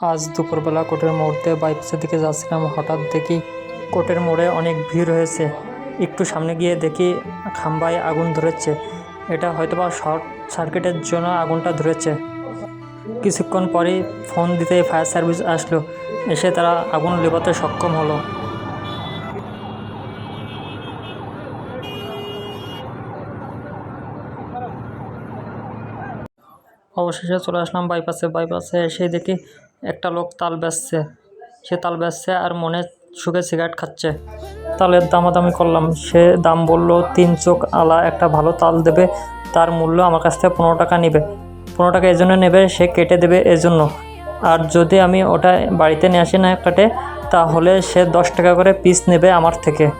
আজ দুপুরবেলা কোর্টের মোড়তে বাইপাসের দিকে যাচ্ছিলাম। হঠাৎ দেখি কোর্টের মোড়ে অনেক ভিড় হয়েছে। একটু সামনে গিয়ে দেখি খাম্বায় আগুন ধরেছে। এটা হয়তোবা শর্ট সার্কিটের জন্য আগুনটা ধরেছে। কিছুক্ষণ পরেই ফোন দিতে ফায়ার সার্ভিস আসলো। এসে তারা আগুন নেভাতে সক্ষম হলো। অবশেষে চলে আসলাম বাইপাসে। বাইপাসে এসে দেখি একটা লোক তাল বেচছে। সে তাল বেচছে আর মনে সুখে সিগারেট খাচ্ছে। তালের দামাদামি করলাম। সে দাম বলল, তিন চোখ আলা, একটা ভালো তাল দেবে। তার মূল্য আমার কাছ থেকে পনেরো টাকা নেবে। পনেরো টাকা এজন্য নেবে, সে কেটে দেবে এজন্য। আর যদি আমি ওটা বাড়িতে নিয়ে আসি না কাটে তাহলে সে দশ টাকা করে পিস নেবে আমার থেকে।